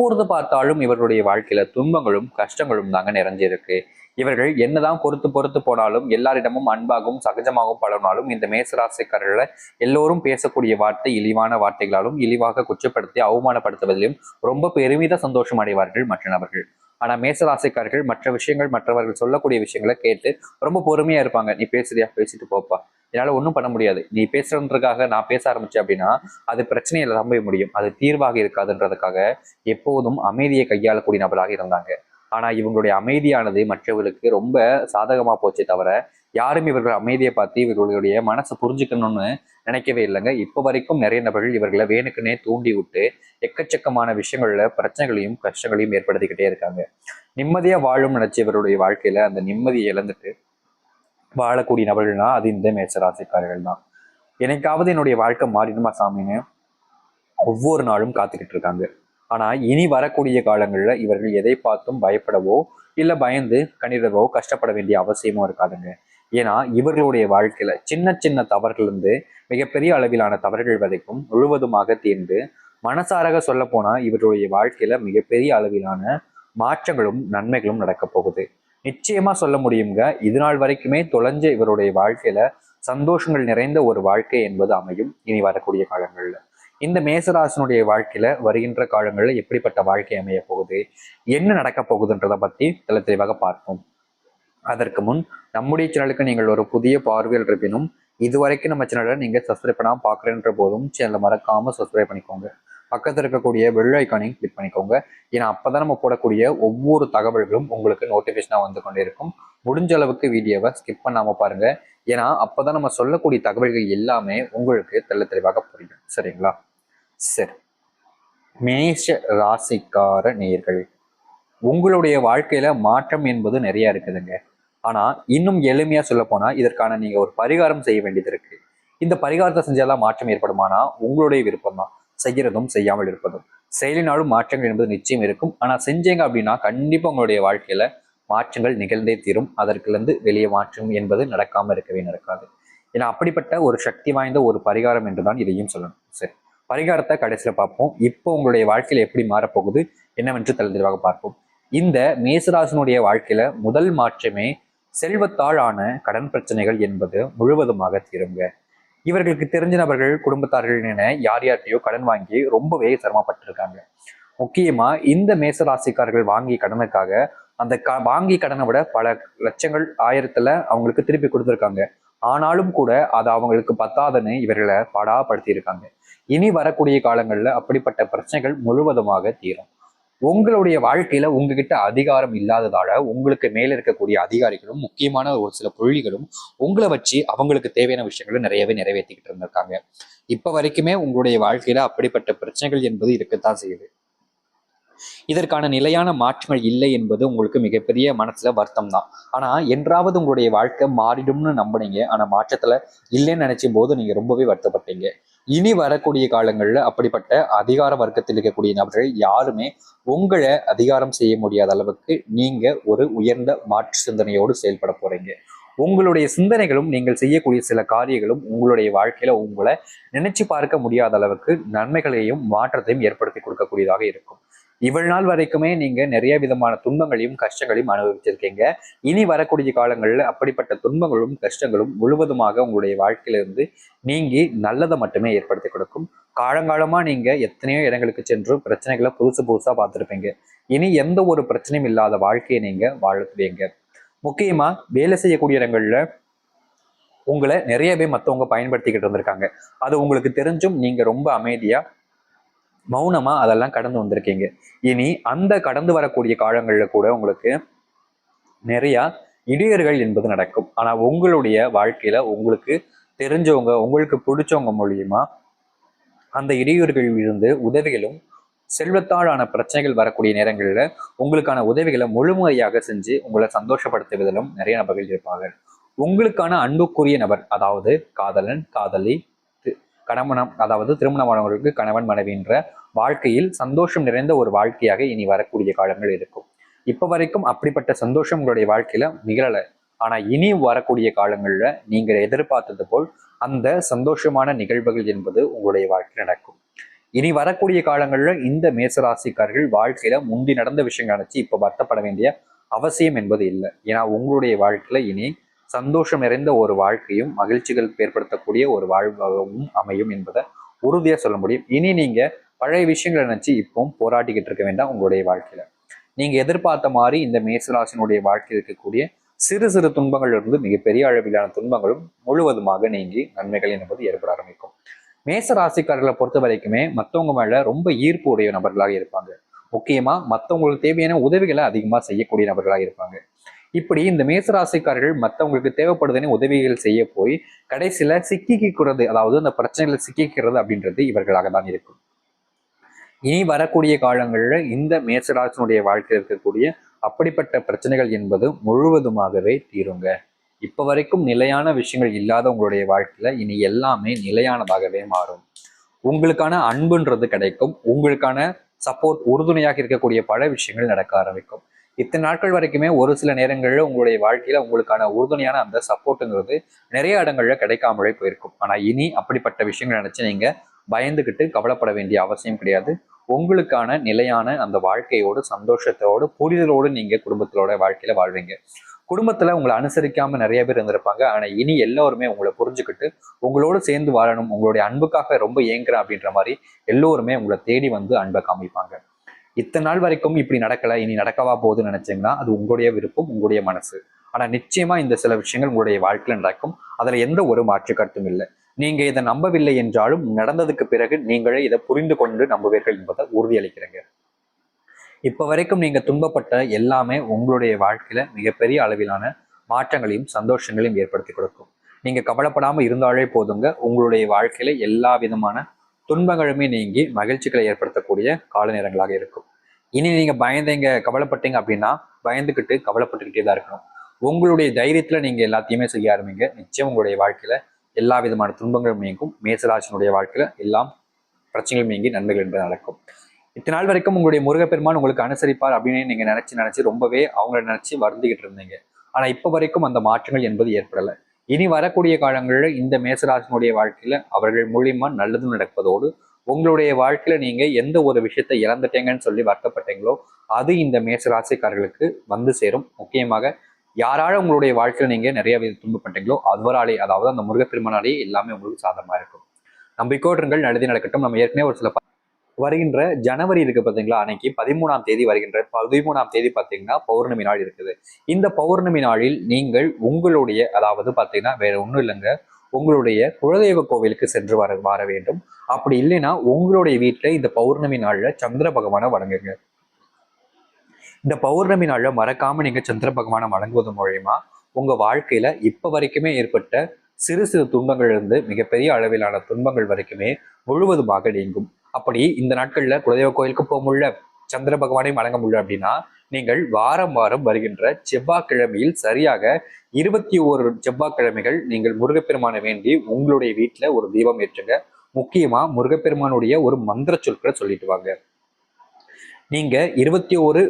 எப்பொழுது பார்த்தாலும் இவர்களுடைய வாழ்க்கையில துன்பங்களும் கஷ்டங்களும் தாங்க நிறைஞ்சிருக்கு. இவர்கள் என்னதான் பொறுத்து பொறுத்து போனாலும் எல்லாரிடமும் அன்பாகவும் சகஜமாகவும் பழகினாலும் இந்த மேசராசிக்காரர்களை எல்லோரும் பேசக்கூடிய வார்த்தை இழிவான வார்த்தைகளாலும் இழிவாக குற்றப்படுத்தி அவமானப்படுத்துவதிலும் ரொம்ப பெருமித சந்தோஷம் அடைவார்கள் மற்ற நபர்கள். ஆனா மேசராசிக்காரர்கள் மற்ற விஷயங்கள் மற்றவர்கள் சொல்லக்கூடிய விஷயங்களை கேட்டு ரொம்ப பொறுமையா இருப்பாங்க. நீ பேசுறியா? பேசிட்டு போப்பா. என்னால் ஒன்றும் பண்ண முடியாது. நீ பேசுறதுக்காக நான் பேச ஆரம்பிச்சேன் அப்படின்னா அது பிரச்சனையில் நம்ப முடியும். அது தீர்வாக இருக்காதுன்றதுக்காக எப்போதும் அமைதியை கையாளக்கூடிய நபராக இருந்தாங்க. ஆனால் இவங்களுடைய அமைதியானது மற்றவர்களுக்கு ரொம்ப சாதகமாக போச்சே தவிர யாரும் இவர்கள் அமைதியை பார்த்து இவர்களுடைய மனசை புரிஞ்சுக்கணும்னு நினைக்கவே இல்லைங்க. இப்போ வரைக்கும் நிறைய நபர்கள் இவர்களை வேணுக்குன்னே தூண்டி விட்டு எக்கச்சக்கமான விஷயங்கள்ல பிரச்சனைகளையும் கஷ்டங்களையும் ஏற்படுத்திக்கிட்டே இருக்காங்க. நிம்மதியா வாழும் நினைச்ச இவருடைய வாழ்க்கையில அந்த நிம்மதியை இழந்துட்டு வாழக்கூடிய நபர்கள்னா அது இந்த மேசராசிக்காரர்கள் தான் எனக்காவது என்னுடைய வாழ்க்கை மாறிடுமா சாமின்னு ஒவ்வொரு நாளும் காத்துக்கிட்டு இருக்காங்க. ஆனால் இனி வரக்கூடிய காலங்களில் இவர்கள் எதை பார்த்தும் பயப்படவோ இல்லை பயந்து கணிதவோ கஷ்டப்பட வேண்டிய அவசியமும் இருக்காதுங்க. ஏன்னா இவர்களுடைய வாழ்க்கையில சின்ன சின்ன தவறுகள் மிகப்பெரிய அளவிலான தவறுகள் வரைக்கும் முழுவதுமாக தீர்ந்து மனசாரக சொல்ல போனா இவர்களுடைய வாழ்க்கையில மிகப்பெரிய அளவிலான மாற்றங்களும் நன்மைகளும் நடக்க போகுது. நிச்சயமா சொல்ல முடியுங்க இது நாள் வரைக்குமே தொலைஞ்ச இவருடைய வாழ்க்கையில சந்தோஷங்கள் நிறைந்த ஒரு வாழ்க்கை என்பது அமையும். இனி வரக்கூடிய காலங்கள்ல. இந்த மேசராசனுடைய வாழ்க்கையில வருகின்ற காலங்களில் எப்படிப்பட்ட வாழ்க்கை அமைய போகுது? என்ன நடக்க போகுதுன்றதை பத்தி தெல தெளிவாக பார்ப்போம். அதற்கு முன் நம்முடைய சேனலுக்கு நீங்கள் ஒரு புதிய பார்வையில் இருப்பினும் இதுவரைக்கும் நம்ம சேனலை நீங்க சப்ஸ்கிரைப் பண்ணாம பாக்குறேன்ற போதும் சேனலை மறக்காம சப்ஸ்கிரைப் பண்ணிக்கோங்க. பக்கத்தில் இருக்கக்கூடிய பெல் ஐக்கானையும் கிளிக் பண்ணிக்கோங்க. ஏன்னா அப்பதான் நம்ம போடக்கூடிய ஒவ்வொரு தகவல்களும் உங்களுக்கு நோட்டிஃபிகேஷனாக வந்து கொண்டே இருக்கும் முடிஞ்ச அளவுக்கு வீடியோவை ஸ்கிப் பண்ணாமல் பாருங்கள் ஏன்னா அப்பதான் நம்ம சொல்லக்கூடிய தகவல்கள் எல்லாமே உங்களுக்கு தெள்ள தெளிவாக புரியும். சரிங்களா? சரி. மேஷ ராசிக்கார நேர்கள் உங்களுடைய வாழ்க்கையில மாற்றம் என்பது நிறைய இருக்குதுங்க. ஆனா இன்னும் எளிமையா சொல்ல போனா இதற்கான நீங்க ஒரு பரிகாரம் செய்ய வேண்டியது இருக்கு. இந்த பரிகாரத்தை செஞ்சாதான் மாற்றம் ஏற்படுமானா உங்களுடைய விருப்பம் தான் செய்கிறதும் செய்யாமல் இருப்பதும். செயலினாலும் மாற்றங்கள் என்பது நிச்சயம் இருக்கும். ஆனால் செஞ்சீங்க அப்படின்னா கண்டிப்பாக உங்களுடைய வாழ்க்கையில மாற்றங்கள் நிகழ்ந்தே தீரும். அதற்குலேருந்து வெளியே மாற்றம் என்பது நடக்காமல் இருக்கவே நடக்காது. ஏன்னா அப்படிப்பட்ட ஒரு சக்தி வாய்ந்த ஒரு பரிகாரம் என்று தான் இதையும் சொல்லணும். சரி பரிகாரத்தை கடைசியில் பார்ப்போம். இப்போ உங்களுடைய வாழ்க்கையில் எப்படி மாறப்போகுது என்னவென்று தெளிவாக பார்ப்போம். இந்த மேசராசனுடைய வாழ்க்கையில முதல் மாற்றமே செல்வத்தால் ஆன கடன் பிரச்சனைகள் என்பது முழுவதுமாக தீருங்க. இவர்களுக்கு தெரிஞ்ச நபர்கள் குடும்பத்தார்கள் என யார் யார்கிட்டயோ கடன் வாங்கி ரொம்பவே சிரமப்பட்டிருக்காங்க. முக்கியமா இந்த மேசராசிக்காரர்கள் வாங்கிய கடனுக்காக அந்த க வாங்கி கடனை விட பல லட்சங்கள் ஆயிரத்துல அவங்களுக்கு திருப்பி கொடுத்துருக்காங்க. ஆனாலும் கூட அது அவங்களுக்கு பத்தாதுன்னு இவர்களை படாப்படுத்தி இருக்காங்க இனி வரக்கூடிய காலங்கள்ல அப்படிப்பட்ட பிரச்சனைகள் முழுவதுமாக தீரும். உங்களுடைய வாழ்க்கையில உங்ககிட்ட அதிகாரம் இல்லாததால உங்களுக்கு மேல இருக்கக்கூடிய அதிகாரிகளும் முக்கியமான ஒரு சில புள்ளிகளும் உங்களை வச்சு அவங்களுக்கு தேவையான விஷயங்களை நிறையவே நிறைவேற்றிக்கிட்டு இருந்திருக்காங்க. இப்ப வரைக்குமே உங்களுடைய வாழ்க்கையில அப்படிப்பட்ட பிரச்சனைகள் என்பது இருக்கத்தான் செய்யுது. இதற்கான நிலையான மாற்றங்கள் இல்லை என்பது உங்களுக்கு மிகப்பெரிய மனசுல வருத்தம் தான். ஆனா என்றாவது உங்களுடைய வாழ்க்கை மாறிடும்னு நம்பினீங்க. ஆனா மாற்றத்துல இல்லைன்னு நினைச்சும் போது நீங்க ரொம்பவே வருத்தப்பட்டீங்க. இனி வரக்கூடிய காலங்களில் அப்படிப்பட்ட அதிகார வர்க்கத்தில் இருக்கக்கூடிய நபர்கள் யாருமே உங்களை அதிகாரம் செய்ய முடியாத அளவுக்கு நீங்க ஒரு உயர்ந்த மாற்று சிந்தனையோடு செயல்பட போறீங்க. உங்களுடைய சிந்தனைகளும் நீங்கள் செய்யக்கூடிய சில காரியங்களும் உங்களுடைய வாழ்க்கையில உங்களை நினைச்சு பார்க்க முடியாத அளவுக்கு நன்மைகளையும் மாற்றத்தையும் ஏற்படுத்தி கொடுக்கக்கூடியதாக இருக்கும். இவ்வளவு நாள் வரைக்குமே நீங்க நிறைய விதமான துன்பங்களையும் கஷ்டங்களையும் அனுபவிச்சிருக்கீங்க. இனி வரக்கூடிய காலங்களில் அப்படிப்பட்ட துன்பங்களும் கஷ்டங்களும் முழுவதுமாக உங்களுடைய வாழ்க்கையிலிருந்து நீங்கி நல்லதை மட்டுமே ஏற்படுத்தி கொடுக்கும். காலங்காலமா நீங்க எத்தனையோ இடங்களுக்கு சென்று பிரச்சனைகளை புதுசு புதுசா பார்த்துருப்பீங்க. இனி எந்த ஒரு பிரச்சனையும் இல்லாத வாழ்க்கையை நீங்க வாழ்த்துவீங்க முக்கியமா வேலை செய்யக்கூடிய இடங்கள்ல உங்களை நிறைய பேர் மற்றவங்க பயன்படுத்திக்கிட்டு இருந்திருக்காங்க. அது உங்களுக்கு தெரிஞ்சும் நீங்க ரொம்ப அமைதியா மௌனமா அதெல்லாம் கடந்து வந்திருக்கீங்க. இனி அந்த கடந்து வரக்கூடிய காலங்கள்ல கூட உங்களுக்கு நிறைய இடையர்கள் என்பது நடக்கும். ஆனா உங்களுடைய வாழ்க்கையில உங்களுக்கு தெரிஞ்சவங்க உங்களுக்கு பிடிச்சவங்க மூலியமா அந்த இடையூறுகளில் இருந்து உதவிகளும் செல்வத்தாலான பிரச்சனைகள் வரக்கூடிய நேரங்களில் உங்களுக்கான உதவிகளை முழுமையாக செஞ்சு உங்களை சந்தோஷப்படுத்துவதிலும் நிறைய நபர்கள் இருப்பார்கள் உங்களுக்கான அன்புக்குரிய நபர் அதாவது காதலன் காதலி கணவனம் அதாவது திருமணமானவர்களுக்கு கணவன் மனைவின்ற வாழ்க்கையில் சந்தோஷம் நிறைந்த ஒரு வாழ்க்கையாக இனி வரக்கூடிய காலங்கள் இருக்கும். இப்ப வரைக்கும் அப்படிப்பட்ட சந்தோஷம் உங்களுடைய வாழ்க்கையில நிகழல. ஆனா இனி வரக்கூடிய காலங்கள்ல நீங்கள் எதிர்பார்த்தது போல் அந்த சந்தோஷமான நிகழ்வுகள் என்பது உங்களுடைய வாழ்க்கையில் நடக்கும். இனி வரக்கூடிய காலங்கள்ல இந்த மேசராசிக்காரர்கள் வாழ்க்கையில முந்தி நடந்த விஷயங்கள் நினைச்சு இப்ப வருத்தப்பட வேண்டிய அவசியம் என்பது இல்லை. ஏன்னா உங்களுடைய வாழ்க்கையில இனி சந்தோஷம் நிறைந்த ஒரு வாழ்க்கையும் மகிழ்ச்சிகள் ஏற்படுத்தக்கூடிய ஒரு வாழ்வாகவும் அமையும் என்பதை உறுதியா சொல்ல முடியும். இனி நீங்க பழைய விஷயங்களை நினச்சி இப்போ போராட்டிக்கிட்டு இருக்க வேண்டாம் உங்களுடைய வாழ்க்கையில. நீங்க எதிர்பார்த்த மாதிரி இந்த மேசராசினுடைய வாழ்க்கையில் இருக்கக்கூடிய சிறு சிறு துன்பங்கள் இருந்து மிகப்பெரிய அளவிலான துன்பங்களும் முழுவதுமாக நீங்கி நன்மைகள் என்பது ஏற்பட ஆரம்பிக்கும். மேச ராசிக்காரர்களை பொறுத்த வரைக்குமே மற்றவங்க மேல ரொம்ப ஈர்ப்பு உடைய நபர்களாக இருப்பாங்க. முக்கியமா மற்றவங்களுக்கு தேவையான உதவிகளை அதிகமா செய்யக்கூடிய நபர்களாக இருப்பாங்க. இப்படி இந்த மேசராசிக்காரர்கள் மற்றவங்களுக்கு தேவைப்படுதுன்னு உதவிகள் செய்ய போய் கடைசியில சிக்கிக்கிறது அதாவது அந்த பிரச்சனைகளை சிக்கிக்கிறது அப்படின்றது இவர்களாக தான் இருக்கும். இனி வரக்கூடிய காலங்களில் இந்த மேசராசனுடைய வாழ்க்கையில் இருக்கக்கூடிய அப்படிப்பட்ட பிரச்சனைகள் என்பது முழுவதுமாகவே தீருங்க. இப்போ வரைக்கும் நிலையான விஷயங்கள் இல்லாத உங்களுடைய வாழ்க்கையில இனி எல்லாமே நிலையானதாகவே மாறும். உங்களுக்கான அன்புன்றது கிடைக்கும். உங்களுக்கான சப்போர்ட் உறுதுணையாக இருக்கக்கூடிய பல விஷயங்கள் நடக்க ஆரம்பிக்கும். இத்தனை நாட்கள் வரைக்குமே ஒரு சில நேரங்களில் உங்களுடைய வாழ்க்கையில உங்களுக்கான உறுதுணையான அந்த சப்போர்ட்டுங்கிறது நிறைய இடங்கள்ல கிடைக்காமலே போயிருக்கும். ஆனால் இனி அப்படிப்பட்ட விஷயங்கள் நினச்சி நீங்கள் பயந்துக்கிட்டு கவலைப்பட வேண்டிய அவசியம் கிடையாது. உங்களுக்கான நிலையான அந்த வாழ்க்கையோடு சந்தோஷத்தோடு புரிதலோடு நீங்க குடும்பத்தோட வாழ்க்கையில வாழ்வீங்க. குடும்பத்துல உங்களை அனுசரிக்காம நிறைய பேர் இருந்திருப்பாங்க. ஆனா இனி எல்லோருமே உங்களை புரிஞ்சுக்கிட்டு உங்களோட சேர்ந்து வாழணும் உங்களுடைய அன்புக்காக ரொம்ப ஏங்குறேன் அப்படின்ற மாதிரி எல்லோருமே உங்களை தேடி வந்து அன்பை காமிப்பாங்க. இத்தனை நாள் வரைக்கும் இப்படி நடக்கல இனி நடக்கவா போகுதுன்னு நினைச்சீங்கன்னா அது உங்களுடைய விருப்பம் உங்களுடைய மனசு. ஆனா நிச்சயமா இந்த சில விஷயங்கள் உங்களுடைய வாழ்க்கையில் நடக்கும். அதுல எந்த ஒரு மாற்று கருத்தும் இல்லை. நீங்க இதை நம்பவில்லை என்றாலும் நடந்ததுக்கு பிறகு நீங்களே இதை புரிந்து கொண்டு நம்புவீர்கள் என்பதை உறுதியளிக்கிறீங்க. இப்ப வரைக்கும் நீங்க துன்பப்பட்ட எல்லாமே உங்களுடைய வாழ்க்கையில மிகப்பெரிய அளவிலான மாற்றங்களையும் சந்தோஷங்களையும் ஏற்படுத்தி கொடுக்கும். நீங்க கவலைப்படாம இருந்தாலே போதுங்க. உங்களுடைய வாழ்க்கையில எல்லா விதமான துன்பங்களுமே நீங்கி மகிழ்ச்சிகளை ஏற்படுத்தக்கூடிய கால நேரங்களாக இருக்கும். இனி நீங்க பயந்தீங்க கவலைப்பட்டீங்க அப்படின்னா பயந்துக்கிட்டு கவலைப்பட்டுக்கிட்டே தான் இருக்கணும். உங்களுடைய தைரியத்துல நீங்க எல்லாத்தையுமே செய்ய ஆரம்பிங்க. நிச்சயம் உங்களுடைய வாழ்க்கையில எல்லா விதமான துன்பங்களும் நீங்கும் மேசராசினுடைய வாழ்க்கையில எல்லாம் பிரச்சனைகளும் நீங்கி நன்மைகள் என்பது நடக்கும். இத்தனை நாள் வரைக்கும் உங்களுடைய முருகப்பெருமான் உங்களுக்கு அனுசரிப்பார் அப்படின்னு நீங்க நினைச்சு நினைச்சு ரொம்பவே அவங்கள நினைச்சு வருந்திக்கிட்டு இருந்தீங்க. ஆனா இப்ப வரைக்கும் அந்த மாற்றங்கள் என்பது ஏற்படலை. இனி வரக்கூடிய காலங்களில் இந்த மேசராசினுடைய வாழ்க்கையில அவர்கள் மூலியமா நல்லதும் நடப்பதோடு உங்களுடைய வாழ்க்கையில நீங்க எந்த ஒரு விஷயத்தை இழந்துட்டீங்கன்னு சொல்லி வருத்தப்பட்டீங்களோ அது இந்த மேசராசிக்காரர்களுக்கு வந்து சேரும். முக்கியமாக யாரால உங்களுடைய வாழ்க்கையில நீங்க நிறைய வித துன்பப்பட்டீங்களோ அவராலே அதாவது அந்த முருகப்பெருமானாலே எல்லாமே உங்களுக்கு சாதகமா இருக்கும். நம்பிக்கோட்டுங்கள் நல்லது நடக்கட்டும். நம்ம ஏற்கனவே ஒரு சில வருகின்ற ஜனவரி இருக்கு பாத்தீங்களா அன்னைக்கு பதிமூணாம் தேதி வருகின்ற பதிமூணாம் தேதி பாத்தீங்கன்னா பௌர்ணமி நாள் இருக்குது. இந்த பௌர்ணமி நாளில் நீங்கள் உங்களுடைய அதாவது பாத்தீங்கன்னா வேற ஒண்ணும் இல்லைங்க உங்களுடைய குலதெய்வ கோவிலுக்கு சென்று வர வர வேண்டும். அப்படி இல்லைன்னா உங்களுடைய வீட்டில் இந்த பௌர்ணமி நாளில் சந்திர பகவானை வணங்குங்க. இந்த பௌர்ணமி நாள்ல மறக்காம நீங்க சந்திர பகவானை வணங்குவது மூலயமா உங்க வாழ்க்கையில இப்ப வரைக்குமே ஏற்பட்ட சிறு சிறு துன்பங்கள் இருந்து மிகப்பெரிய அளவிலான துன்பங்கள் வரைக்குமே முழுவதுமாக நீங்கும். அப்படி இந்த நாட்கள்ல குலதெய்வ கோயிலுக்கு போக முடியல சந்திர பகவானையும் வழங்க முடியல அப்படின்னா நீங்கள் வாரம் வாரம் வருகின்ற செவ்வாய்க்கிழமையில் சரியாக இருபத்தி ஓரு செவ்வாய்க்கிழமைகள் நீங்கள் முருகப்பெருமானை வேண்டி உங்களுடைய வீட்டுல ஒரு தீபம் ஏற்றுங்க. முக்கியமா முருகப்பெருமானுடைய ஒரு மந்திர சொற்களை சொல்லிட்டு வாங்க. நீங்க இருபத்தி ஒரு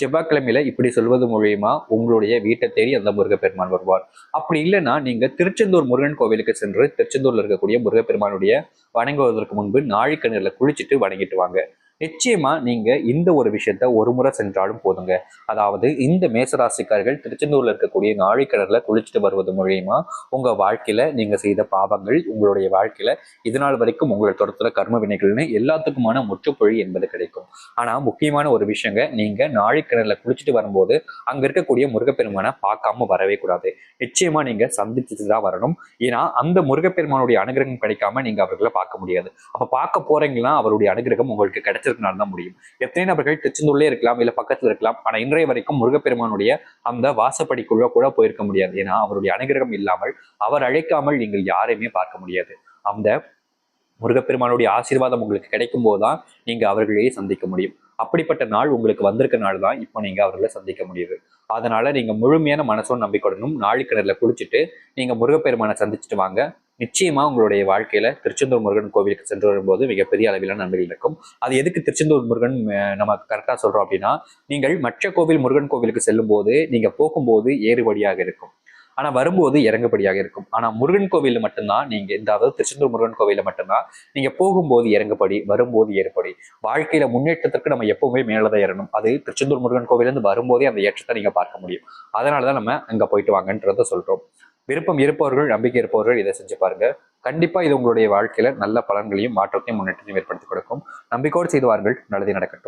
செவ்வாய்க்கிழமையில இப்படி சொல்வது மூலியமா உங்களுடைய வீட்டை தேடி அந்த முருகப்பெருமான் வருவார். அப்படி இல்லைன்னா நீங்க திருச்செந்தூர் முருகன் கோவிலுக்கு சென்று திருச்செந்தூர்ல இருக்கக்கூடிய முருகப்பெருமானுடைய வணங்குவதற்கு முன்பு நாழிக்கண்ணீர்ல குளிச்சுட்டு வணங்கிட்டு வாங்க. நிச்சயமா நீங்க இந்த ஒரு விஷயத்த ஒரு முறை சென்றாலும் போதுங்க. அதாவது இந்த மேசராசிக்காரர்கள் திருச்செந்தூர்ல இருக்கக்கூடிய நாழிக்கிணறுல குளிச்சுட்டு வருவது மூலியமா உங்க வாழ்க்கையில நீங்க செய்த பாவங்கள் உங்களுடைய வாழ்க்கையில இதனால் வரைக்கும் உங்களை தொடர்த்துல கர்ம வினைகள்னு எல்லாத்துக்குமான முற்றுப்புழி என்பது கிடைக்கும். ஆனா முக்கியமான ஒரு விஷயங்க நீங்க நாழிக்கிணறுல குளிச்சுட்டு வரும்போது அங்க இருக்கக்கூடிய முருகப்பெருமானை பார்க்காம வரவே கூடாது. நிச்சயமா நீங்க சந்திச்சுட்டு தான் வரணும். ஏன்னா அந்த முருகப்பெருமானுடைய அனுகிரகம் கிடைக்காம நீங்க அவர்களை பார்க்க முடியாது. அப்ப பார்க்க போறீங்கன்னா அவருடைய அனுகிரகம் உங்களுக்கு கிடைச்சிருக்கனால தான் முடியும். எத்தனை நபர்கள் திருச்செந்தூர்லயே இருக்கலாம் இல்ல பக்கத்துல இருக்கலாம் ஆனால் இன்றைய வரைக்கும் முருகப்பெருமானுடைய அந்த வாசப்படிக்குள்ள கூட போயிருக்க முடியாது. ஏன்னா அவருடைய அனுகிரகம் இல்லாமல் அவர் அழைக்காமல் நீங்கள் யாரையுமே பார்க்க முடியாது. அந்த முருகப்பெருமானுடைய ஆசீர்வாதம் உங்களுக்கு கிடைக்கும் போதுதான் நீங்க அவர்களையே சந்திக்க முடியும். அப்படிப்பட்ட நாள் உங்களுக்கு வந்திருக்க நாள் தான் இப்போ நீங்க அவர்களை சந்திக்க முடியுது. அதனால நீங்க முழுமையான மனசோட நம்பிக்கையுடனும் நாழிக்கிணறுல குளிச்சுட்டு நீங்க முருகப்பெருமானை சந்திச்சுட்டு வாங்க. நிச்சயமா உங்களுடைய வாழ்க்கையில திருச்செந்தூர் முருகன் கோவிலுக்கு சென்று வரும்போது மிகப்பெரிய அளவிலான நன்மைகள் இருக்கும் அது எதுக்கு திருச்செந்தூர் முருகன் நம்ம கரெக்டா சொல்றோம் அப்படின்னா நீங்கள் மற்ற கோவில் முருகன் கோவிலுக்கு செல்லும் போது நீங்க போகும்போது ஏறுபடியாக இருக்கும். ஆனா வரும்போது இறங்குபடியாக இருக்கும். ஆனா முருகன் கோவிலில் மட்டும்தான் நீங்க இந்த அதாவது திருச்செந்தூர் முருகன் கோவிலில் மட்டும்தான் நீங்க போகும்போது இறங்குபடி வரும்போது ஏறுபடி. வாழ்க்கையில முன்னேற்றத்திற்கு நம்ம எப்பவுமே மேலதான் ஏறணும். அது திருச்செந்தூர் முருகன் கோவிலேருந்து வரும்போதே அந்த ஏற்றத்தை நீங்க பார்க்க முடியும். அதனாலதான் நம்ம அங்க போயிட்டு வாங்கன்றத சொல்றோம். விருப்பம் இருப்பவர்கள் நம்பிக்கை இருப்பவர்கள் இதை செஞ்சு பாருங்க. கண்டிப்பா இது உங்களுடைய வாழ்க்கையில நல்ல பலன்களையும் மாற்றத்தையும் முன்னேற்றத்தையும் ஏற்படுத்தி கொடுக்கும். நம்பிக்கையோடு செய்து வாருங்கள். நல்லதே நடக்கட்டும்.